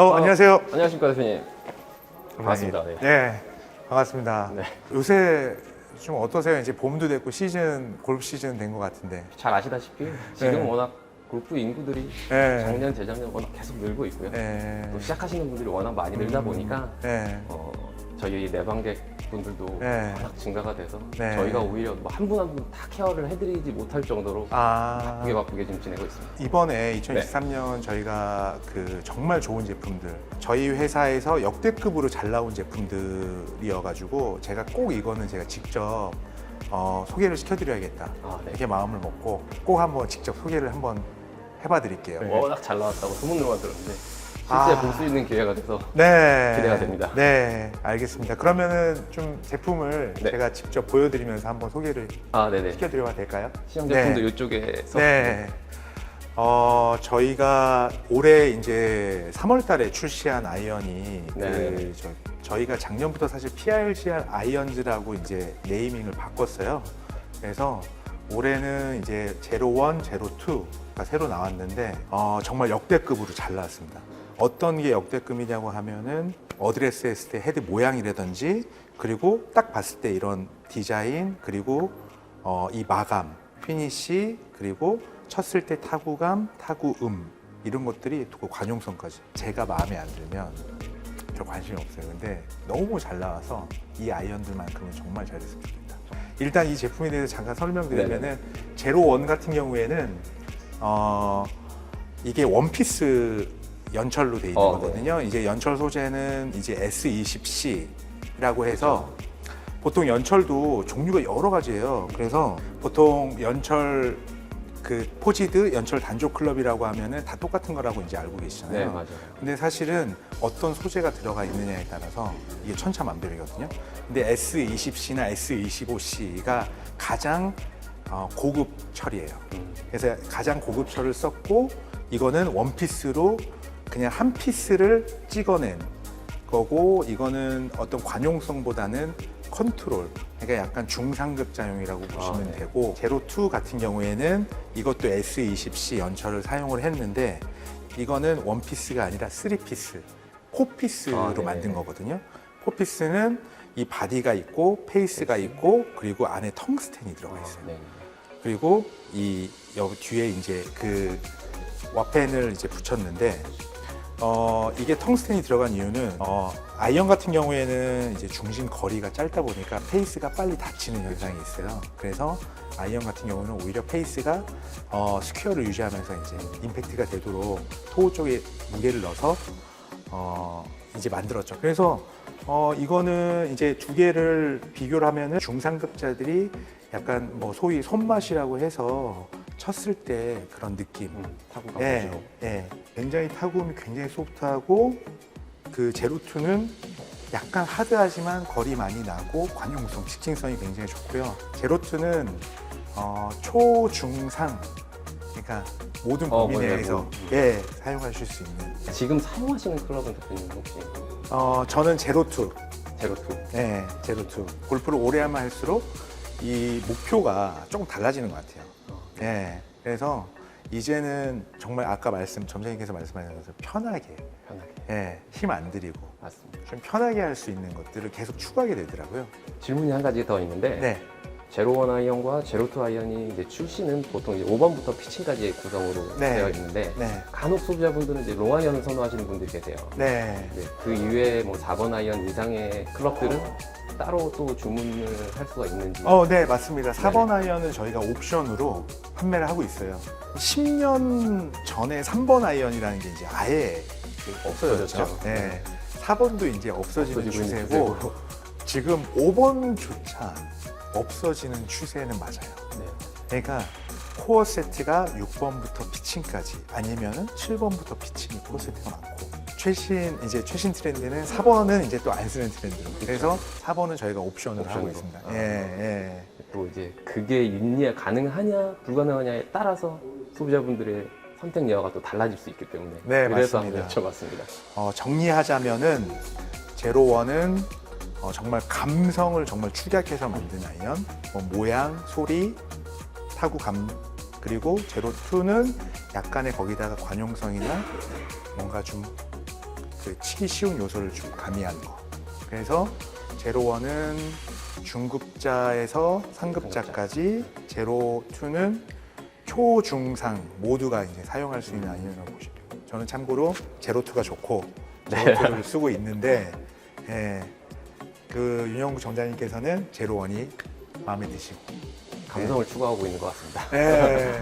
어, 안녕하세요. 안녕하십니까 대표님. 반갑습니다. 네. 네, 반갑습니다. 네. 요새 좀 어떠세요? 이제 봄도 됐고 시즌 골프 시즌 된 것 같은데. 잘 아시다시피 지금 네. 워낙 골프 인구들이 네. 작년 재작년 워낙 계속 늘고 있고요. 네. 또 시작하시는 분들이 워낙 많이 늘다 보니까 네. 어, 저희 내방객 분들도 네. 워낙 증가가 돼서 네. 저희가 오히려 뭐한분 한 분 다 케어를 해드리지 못할 정도로 아 바쁘게 바쁘게 지금 지내고 있습니다. 이번에 2023년 저희가 그 정말 좋은 제품들 저희 회사에서 역대급으로 잘 나온 제품들이어가지고 제가 꼭 이거는 제가 직접 어, 소개를 시켜드려야겠다 아, 네. 이렇게 마음을 먹고 꼭 한번 직접 소개를 한번 해봐드릴게요. 워낙 잘 나왔다고 소문으로만 들었는데 실제 아. 볼 수 있는 기회가 돼서 네. 기대가 됩니다. 네, 알겠습니다. 그러면은 좀 제품을 네. 제가 직접 보여드리면서 한번 소개를 아 네네 시켜드려도 될까요? 시험 네. 제품도 이쪽에서 네. 어, 저희가 올해 이제 3월 달에 출시한 아이언이 네. 그 저, 저희가 작년부터 사실 PRCR 아이언즈라고 이제 네이밍을 바꿨어요. 그래서 올해는 이제 제로 원, 제로 투가 새로 나왔는데 어, 정말 역대급으로 잘 나왔습니다. 어떤 게 역대급이냐고 하면은 어드레스 했을 때 헤드 모양이라든지 그리고 딱 봤을 때 이런 디자인 그리고 어, 이 마감, 피니시 그리고 쳤을 때 타구감, 타구음 이런 것들이 또 관용성까지 제가 마음에 안 들면 별 관심이 없어요. 근데 너무 잘 나와서 이 아이언들만큼은 정말 잘했으면 좋겠다. 일단 이 제품에 대해서 잠깐 설명드리면은 제로 원 같은 경우에는 어 이게 원피스 연철로 돼 있는 어, 거거든요. 이제 연철 소재는 이제 S20C라고 해서 보통 연철도 종류가 여러 가지예요. 그래서 보통 연철 그 포지드 연철 단조 클럽이라고 하면은 다 똑같은 거라고 이제 알고 계시잖아요. 네 맞아요 근데 사실은 어떤 소재가 들어가 있느냐에 따라서 이게 천차만별이거든요. 근데 S20C나 S25C가 가장 어, 고급 철이에요. 음. 그래서 가장 고급 철을 썼고 이거는 원피스로 그냥 한 피스를 찍어낸 거고 이거는 어떤 관용성보다는 컨트롤 그러니까 약간 중상급 자용이라고 보시면 네. 되고 제로 투 같은 경우에는 이것도 S20C 연철을 사용을 했는데 이거는 원피스가 아니라 쓰리피스 포피스로 아, 네. 만든 거거든요 포피스는 이 바디가 있고 페이스가 있고 그리고 안에 텅스텐이 들어가 있어요 네. 그리고 이 여기 뒤에 이제 그 와펜을 이제 붙였는데 어 이게 텅스텐이 들어간 이유는 어 아이언 같은 경우에는 이제 중심 거리가 짧다 보니까 페이스가 빨리 닫히는 현상이 있어요. 그래서 아이언 같은 경우는 오히려 페이스가 어 스퀘어를 유지하면서 이제 임팩트가 되도록 토우 쪽에 무게를 넣어서 어 이제 만들었죠. 그래서 어 이거는 이제 두 개를 비교를 하면은 중상급자들이 약간 뭐 소위 손맛이라고 해서 쳤을 때 그런 느낌. 음, 타구가 예, 보죠 예. 굉장히 타구음이 굉장히 소프트하고 그 제로투는 약간 하드하지만 거리 많이 나고 관용성, 직진성이 굉장히 좋고요. 제로투는 어, 초 중 상 그러니까 모든 어, 범위 뭐, 예, 내에서 뭐, 예 사용하실 수 있는. 지금 사용하시는 클럽은 대표님 혹시 어, 저는 제로투, 제로투 예, 제로투. 골프를 오래 하면 할수록 이 목표가 조금 달라지는 것 같아요. 예. 그래서 이제는 정말 아까 말씀 점장님께서 말씀하신 것처럼 편하게 편하게 예, 힘 안 들이고 맞습니다. 좀 편하게 할 수 있는 것들을 계속 추구하게 되더라고요. 질문이 한 가지 더 있는데 네. 제로원 아이언과 제로투 아이언이 이제 출시는 보통 이제 5번부터 피칭까지의 구성으로 네. 되어 있는데 네. 간혹 소비자분들은 이제 롱 아이언을 선호하시는 분들이 계세요. 네. 네, 그 이외에 뭐 4번 아이언 이상의 클럽들은 따로 또 주문을 할 수가 있는지. 어, 네, 맞습니다. 4번 아이언은 저희가 옵션으로 판매를 하고 있어요. 10년 전에 3번 아이언이라는 게 이제 아예 그 없어졌죠. 없어졌죠. 네. 4번도 이제 없어지는 추세고. 지금 5번조차 없어지는 추세는 맞아요. 네. 그러니까 코어 세트가 6번부터 피칭까지 아니면은 7번부터 피칭이 코어 세트가 많고 최신 이제 최신 트렌드는 4번은 이제 또 안 쓰는 트렌드로 그래서 4번은 저희가 옵션으로 하고 옵션으로. 있습니다. 아. 예, 예. 또 이제 그게 윤리 가능하냐 불가능하냐에 따라서 소비자분들의 선택 여하가 또 달라질 수 있기 때문에 네, 그래서 맞습니다. 한번 여쭤봤습니다. 어, 정리하자면은 제로원은 어, 정말 감성을 정말 축약해서 만든 아이언 뭐 모양, 소리, 타구감 그리고 제로투는 약간의 거기다가 관용성이나 뭔가 좀 그 치기 쉬운 요소를 좀 가미한 거. 그래서 제로원은 중급자에서 상급자까지, 제로투는 초중상 모두가 이제 사용할 수 있는 아이언이라고 보시면 돼요. 저는 참고로 제로투가 좋고 제로투를 쓰고 있는데 예, 그 윤영국 정장님께서는 제로원이 마음에 드시고 감성을 추구하고 있는 것 같습니다. 예,